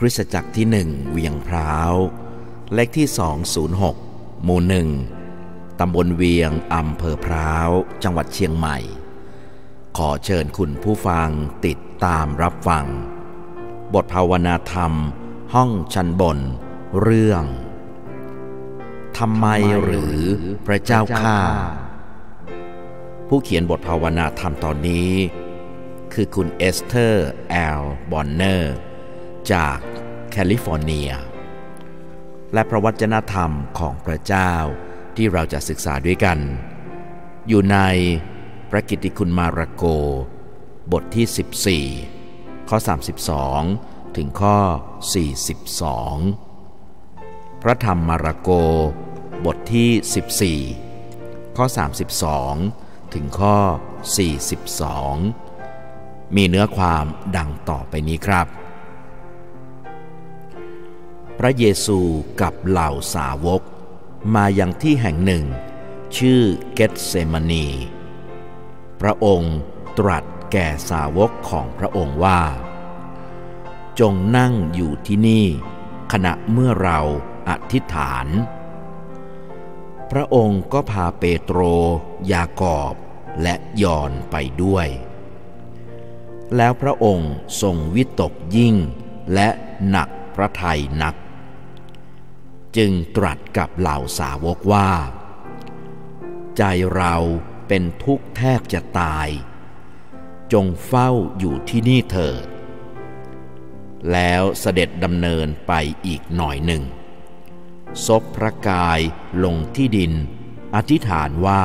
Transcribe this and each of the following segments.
คริสตจักรที่หนึ่งเวียงพร้าว เลขที่ 206 หมู่หนึ่งตำบลเวียงอำเภอพร้าว จังหวัดเชียงใหม่ ขอเชิญคุณผู้ฟังติดตามรับฟัง บทภาวนาธรรม ห้องชั้นบน เรื่องทำไมหรือพระเจ้าข้าผู้เขียนบทภาวนาธรรมตอนนี้ คือคุณเอสเธอร์แอลบอนเนอร์จาก แคลิฟอร์เนีย และพระวจนะธรรมของพระเจ้าที่เราจะศึกษาด้วยกัน อยู่ในพระกิตติคุณมาระโก บทที่ 14 ข้อ 32 ถึงข้อ 42 พระธรรมมาระโก บทที่ 14 ข้อ 32 ถึงข้อ 42 มีเนื้อความดังต่อไปนี้ครับ พระเยซูกับเหล่าสาวก มายังที่แห่งหนึ่ง ชื่อเกตเซมานี พระองค์ตรัสแก่สาวกของพระองค์ว่า จงนั่งอยู่ที่นี่ ขณะเมื่อเราอธิษฐาน พระองค์ก็พาเปโตร ยากอบและยอนไปด้วย แล้วพระองค์ทรงวิตกยิ่งและหนักพระทัยนัก จึงตรัสกับเหล่าสาวกว่า ใจเราเป็นทุกข์แทบจะตาย จงเฝ้าอยู่ที่นี่เถิด แล้วเสด็จดำเนินไปอีกหน่อยหนึ่งซบพระกายลงที่ดิน อธิษฐานว่า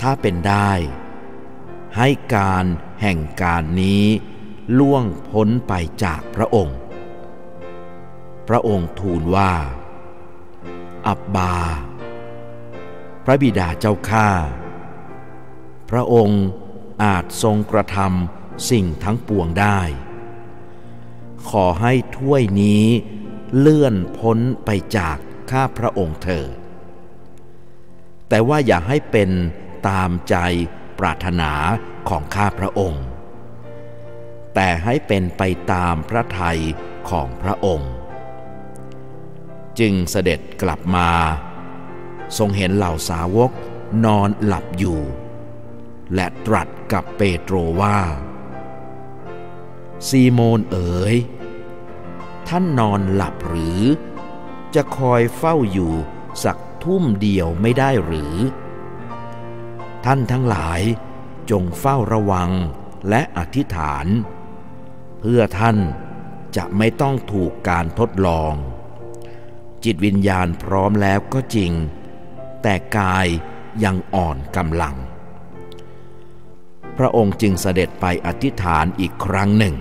ถ้าเป็นได้ ให้การแห่งการนี้ล่วงพ้นไปจากพระองค์ พระองค์ทูลว่า อับบา พระบิดาเจ้าข้า พระองค์อาจทรงกระทำสิ่งทั้งปวงได้ ขอให้ถ้วยนี้เลื่อนพ้นไปจากข้าพระองค์เถิด แต่ว่าอย่าให้เป็นตามใจปรารถนาของข้าพระองค์ แต่ให้เป็นไปตามพระทัยของพระองค์ จึงเสด็จกลับมา ทรงเห็นเหล่าสาวกนอนหลับอยู่ และตรัสกับเปโตรว่า ซีโมนเอ๋ย ท่านนอนหลับหรือ จะคอยเฝ้าอยู่สักทุ่มเดียวไม่ได้หรือ ท่านทั้งหลายจงเฝ้าระวังและอธิษฐาน เพื่อท่านจะไม่ต้องถูกการทดลอง จิตวิญญาณพร้อมแล้วก็จริง แต่กายยังอ่อนกำลัง พระองค์จึงเสด็จไปอธิษฐานอีกครั้งหนึ่ง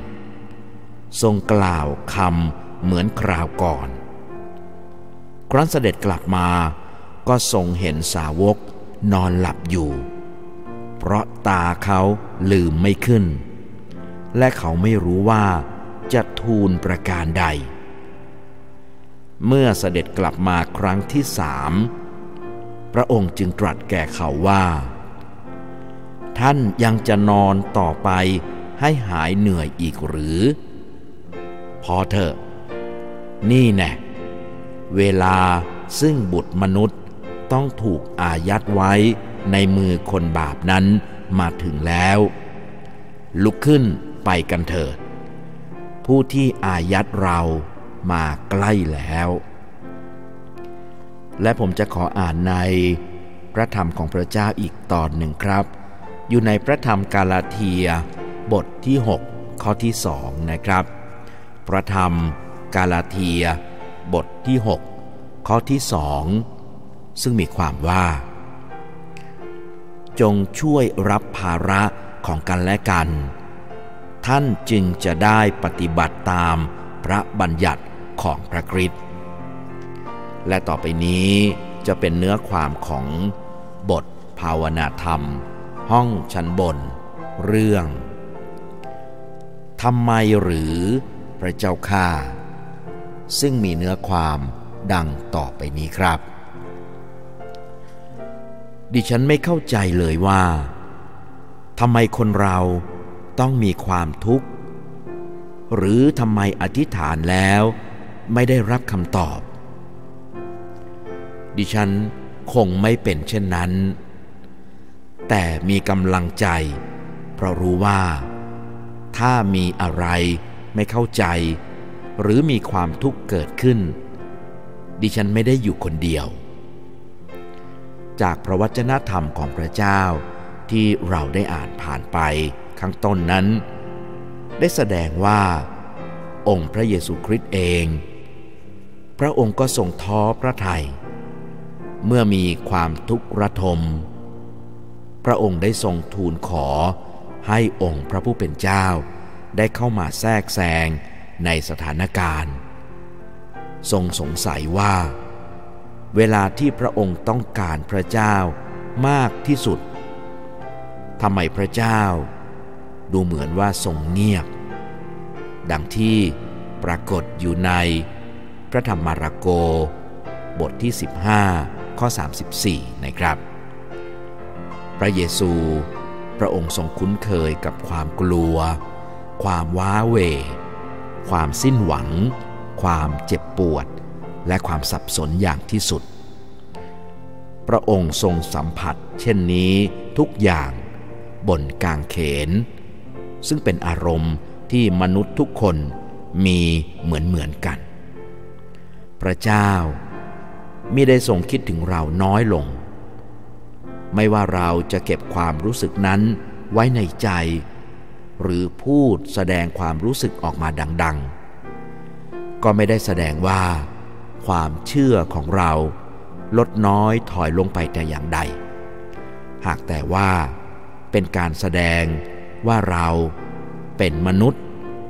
ทรงกล่าวคำเหมือนคราวก่อน ครั้นเสด็จกลับมาก็ทรงเห็นสาวกนอนหลับอยู่ เพราะตาเขาลืมไม่ขึ้น และเขาไม่รู้ว่าจะทูลประการใด เมื่อเสด็จกลับมาครั้งที่สามพระองค์จึงตรัสแก่เขาว่า ท่านยังจะนอนต่อไปให้หายเหนื่อยอีกหรือ พอเถอะ นี่แน่เวลาซึ่งบุตรมนุษย์ต้องถูกอายัดไว้ในมือคนบาปนั้นมาถึงแล้ว ลุกขึ้นไปกันเถิด ผู้ที่อายัดเรา มาใกล้แล้ว และผมจะขออ่านในพระธรรมของพระเจ้าอีกตอนหนึ่งครับ อยู่ในพระธรรมกาลาเทีย บทที่ 6 ข้อที่สองนะครับ พระธรรมกาลาเทีย บทที่ 6 ข้อที่สองซึ่งมีความว่า จงช่วยรับภาระของกันและกัน ท่านจึงจะได้ปฏิบัติตามพระบัญญัติ ของพระคริสต์และต่อไปนี้จะเป็นเนื้อความของบทภาวนาธรรม ห้องชั้นบน เรื่องทำไมหรือพระเจ้าข้าซึ่งมีเนื้อความดังต่อไปนี้ครับ ดิฉันไม่เข้าใจเลยว่าทำไมคนเราต้องมีความทุกข์ หรือทำไมอธิษฐานแล้ว ไม่ได้รับคำตอบ ดิฉันคงไม่เป็นเช่นนั้น แต่มีกำลังใจ เพราะรู้ว่า ถ้ามีอะไรไม่เข้าใจ หรือมีความทุกข์เกิดขึ้น ดิฉันไม่ได้อยู่คนเดียว จากพระวจนะธรรมของพระเจ้าที่เราได้อ่านผ่านไปข้างต้นนั้น ได้แสดงว่า องค์พระเยซูคริสต์เอง พระองค์ก็ทรงท้อพระทยัยเมื่อมีความทุกข์ระทม พระองค์ได้ทรงทูลขอให้องค์พระผู้เป็นเจ้า ได้เข้ามาแทรกแซงในสถานการณ์ ทรงสงสัยว่า เวลาที่พระองค์ต้องการพระเจ้ามากที่สุดทำไมพระเจ้า ดูเหมือนว่าทรงเงียบ ดังที่ปรากฏอยู่ใน พระธรรมมารโก บทที่ 15 ข้อ 34 นะครับ พระเยซู พระองค์ทรงคุ้นเคยกับความกลัว ความว้าเหวความสิ้นหวัง ความเจ็บปวด และความสับสนอย่างที่สุด พระองค์ทรงสัมผัส เช่นนี้ทุกอย่างบนกางเขน ซึ่งเป็นอารมณ์ที่มนุษย์ทุกคนมีเหมือนเหมือนกัน พระเจ้ามิได้ทรงคิดถึงเราน้อยลง ไม่ว่าเราจะเก็บความรู้สึกนั้นไว้ในใจ หรือพูดแสดงความรู้สึกออกมาดัง ๆ ก็ไม่ได้แสดงว่า ความเชื่อของเราลดน้อยถอยลงไปแต่อย่างใด หากแต่ว่าเป็นการแสดงว่าเราเป็นมนุษย์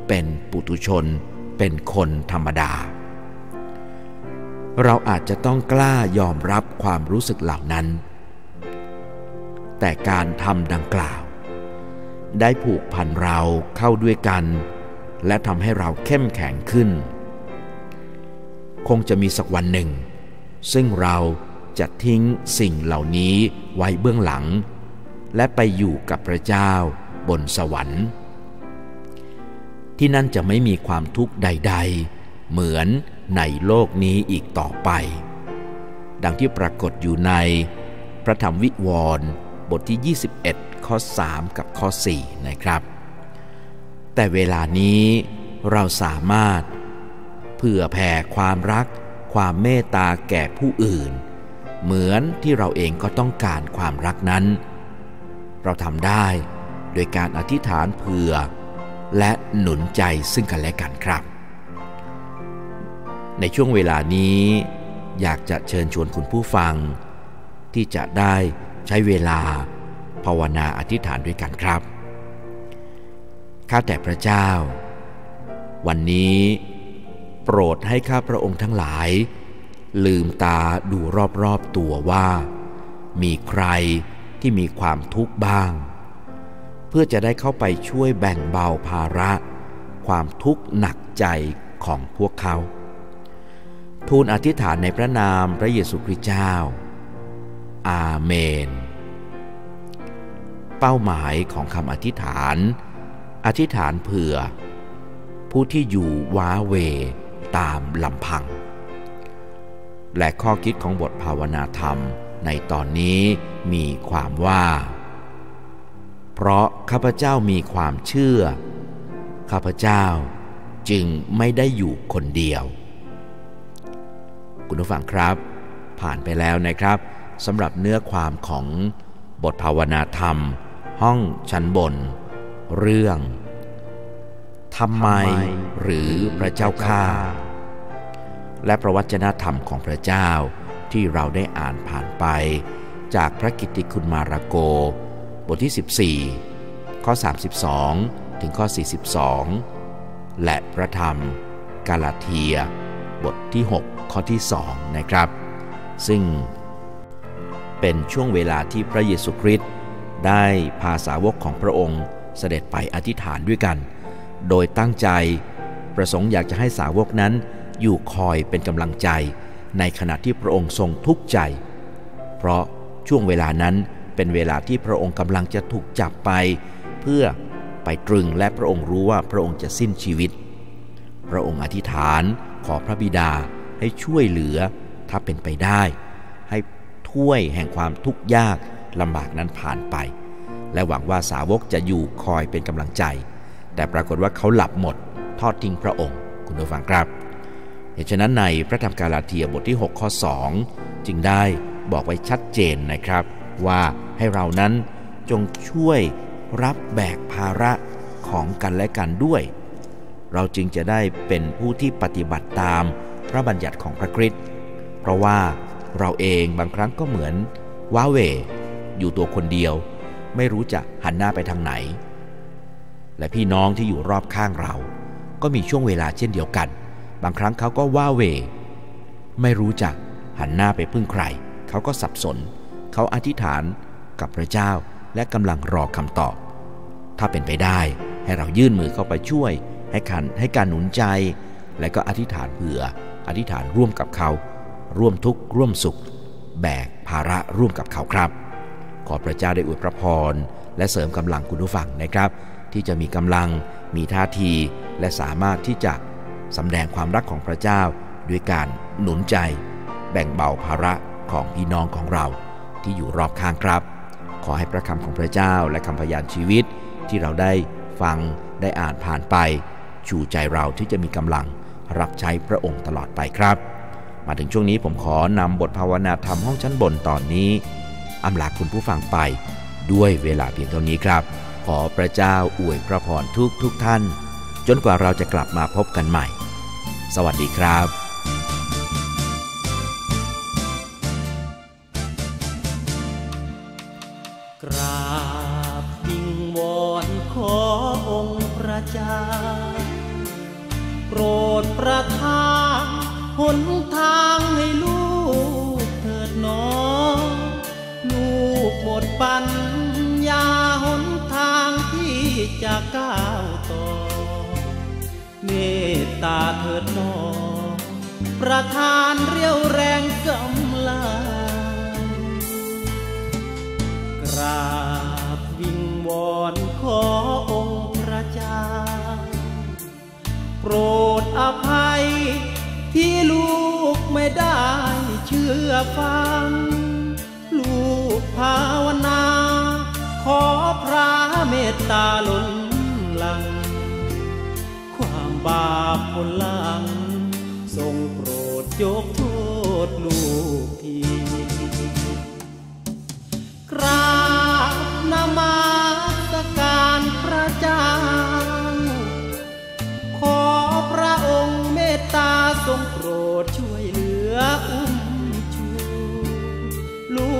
เป็นปุถุชน เป็นคนธรรมดา เราอาจจะต้องกล้ายอมรับความรู้สึกเหล่านั้น แต่การทำดังกล่าว ได้ผูกพันเราเข้าด้วยกัน และทำให้เราเข้มแข็งขึ้น คงจะมีสักวันหนึ่ง ซึ่งเราจะทิ้งสิ่งเหล่านี้ไว้เบื้องหลัง และไปอยู่กับพระเจ้าบนสวรรค์ ที่นั่นจะไม่มีความทุกข์ใด ๆ เหมือนในโลกนี้อีกต่อไป ดังที่ปรากฏอยู่ใน พระธรรมวิวรณ์บทที่ 21 ข้อ 3 กับข้อ 4 นะครับ แต่เวลานี้เราสามารถเพื่อแผ่ความรัก ความเมตตาแก่ผู้อื่น เหมือนที่เราเองก็ต้องการความรักนั้น เราทำได้โดยการอธิษฐานเผื่อ และหนุนใจซึ่งกันและกันครับ ในช่วงเวลานี้ อยากจะเชิญชวนคุณผู้ฟัง ที่จะได้ใช้เวลาภาวนาอธิษฐานด้วยกันครับ ข้าแต่พระเจ้า วันนี้ โปรดให้ข้าพระองค์ทั้งหลาย ลืมตาดูรอบๆตัวว่า มีใครที่มีความทุกข์บ้าง เพื่อจะได้เข้าไปช่วยแบ่งเบาภาระ ความทุกข์หนักใจของพวกเขา ทูลอธิษฐานในพระนามพระเยซูคริสต์เจ้า อาเมน เป้าหมายของคำอธิษฐาน อธิษฐานเผื่อ ผู้ที่อยู่ว้าเวตามลำพัง และข้อคิดของบทภาวนาธรรมในตอนนี้มีความว่า เพราะข้าพเจ้ามีความเชื่อ ข้าพเจ้าจึงไม่ได้อยู่คนเดียว คุณผู้ฟังครับ ผ่านไปแล้วนะครับสำหรับเนื้อความของบทภาวนาธรรม ห้องชั้นบน เรื่องทำไมหรือพระเจ้าข้าและประวัจนธรรมของพระเจ้าที่เราได้อ่านผ่านไป จากพระกิตติคุณมาระโก บทที่ 14 ข้อ 32 ถึงข้อ 42 และพระธรรมกาลาเทีย บทที่ 6 ข้อที่2นะครับ ซึ่งเป็นช่วงเวลาที่พระเยซูคริสต์ได้พาสาวกของพระองค์เสด็จไปอธิษฐานด้วยกัน โดยตั้งใจประสงค์อยากจะให้สาวกนั้นอยู่คอยเป็นกำลังใจในขณะที่พระองค์ทรงทุกข์ใจ เพราะช่วงเวลานั้นเป็นเวลาที่พระองค์กำลังจะถูกจับไป เพื่อไปตรึงและพระองค์รู้ว่าพระองค์จะสิ้นชีวิต พระองค์อธิษฐานขอพระบิดา ให้ช่วยเหลือ ถ้าเป็นไปได้ ให้ถ้วยแห่งความทุกข์ยากลำบากนั้นผ่านไป และหวังว่าสาวกจะอยู่คอยเป็นกำลังใจ แต่ปรากฏว่าเขาหลับหมด ทอดทิ้งพระองค์ คุณผู้ฟังครับเหตุฉะนั้นในพระธรรมกาลาเทียบทที่ 6 ข้อ 2 จึงได้บอกไว้ชัดเจนนะครับ ว่าให้เรานั้นจงช่วยรับแบกภาระของกันและกันด้วย เราจึงจะได้เป็นผู้ที่ปฏิบัติตาม พระบัญญัติของพระคริสต์เพราะว่าเราเองบางครั้งก็เหมือนว้าเว อยู่ตัวคนเดียว ไม่รู้จะหันหน้าไปทางไหน และพี่น้องที่อยู่รอบข้างเรา ก็มีช่วงเวลาเช่นเดียวกัน บางครั้งเขาก็ว้าเว ไม่รู้จะหันหน้าไปพึ่งใคร เขาก็สับสน เขาอธิษฐานกับพระเจ้าและกำลังรอคำตอบ ถ้าเป็นไปได้ให้เรายื่นมือเข้าไปช่วย ให้การให้การหนุนใจ และก็อธิษฐานเผื่อ อธิษฐานร่วมกับเขา ร่วมทุกข์ร่วมสุข แบกภาระร่วมกับเขาครับ ขอพระเจ้าได้อวยพระพรและเสริมกำลังคุณผู้ฟังนะครับ ที่จะมีกำลัง มีท่าที และสามารถที่จะสำแดงความรักของพระเจ้า ด้วยการหนุนใจ แบ่งเบาภาระของพี่น้องของเรา ที่อยู่รอบข้างครับ ขอให้พระคำของพระเจ้าและคำพยานชีวิต ที่เราได้ฟังได้อ่านผ่านไป ชูใจเราที่จะมีกำลัง รับใช้พระองค์ตลอดไปครับ มาถึงช่วงนี้ผมขอนำบทภาวนาธรรมห้องชั้นบนตอนนี้อำลาคุณผู้ฟังไป ด้วยเวลาเพียงเท่านี้ครับ ขอพระเจ้าอวยพระพรทุกทุกท่าน จนกว่าเราจะกลับมาพบกันใหม่ สวัสดีครับ ตาเถิดนอประทานเรียวแรงกำลังกราบวิงวอนขอองค์พระเจ้า โปรดอภัยที่ลูกไม่ได้เชื่อฟัง ลูกภาวนา ขอพระเมตตาล้นหลัง บาปผลหลังทรงโปรดยกโทษลูกทีกราบนมัสการพระเจ้า ขอพระองค์เมตตาทรงโปรดช่วยเหลืออุ้มชูลู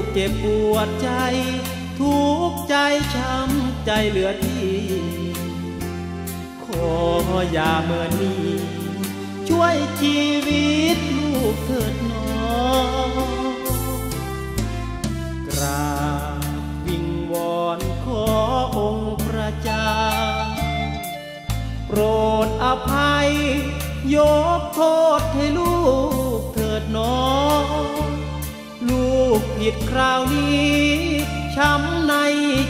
กเจ็บปวดใจ ทุกข์ใจช้ำใจเหลือที่ ขออย่าเมื่อนี้ช่วยชีวิตลูกเถิดหนอกราบวิงวอนขอองค์พระเจ้า โปรดอภัย ยกโทษให้ลูกเถิดหนอง ลูกผิดคราวนี้ช้ำใน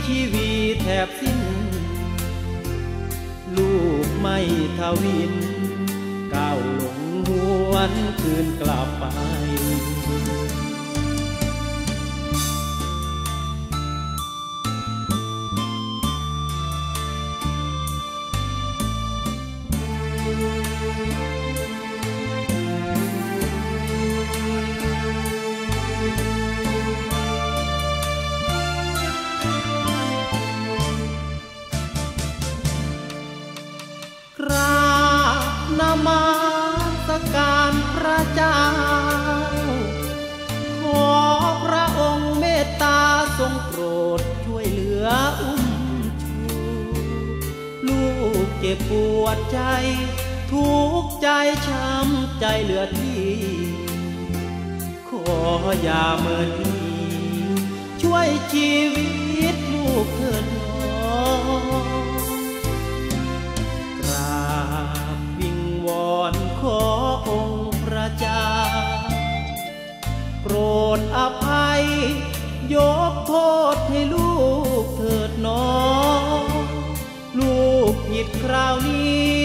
ชีวิตแทบสิ้นูกไม่ทวิน ก้าวหลงหวนคืนกลับไป จ็บปวดใจ ทุกข์ใจช้ำใจเหลือที่ ขออย่าเมินช่วยชีวิตลูกเถิดหนอกราบวิงวอนขอองค์พระเจ้า โปรดอภัย ยกโทษให้ลูกเถิดหนอลูกผิด คราวนี้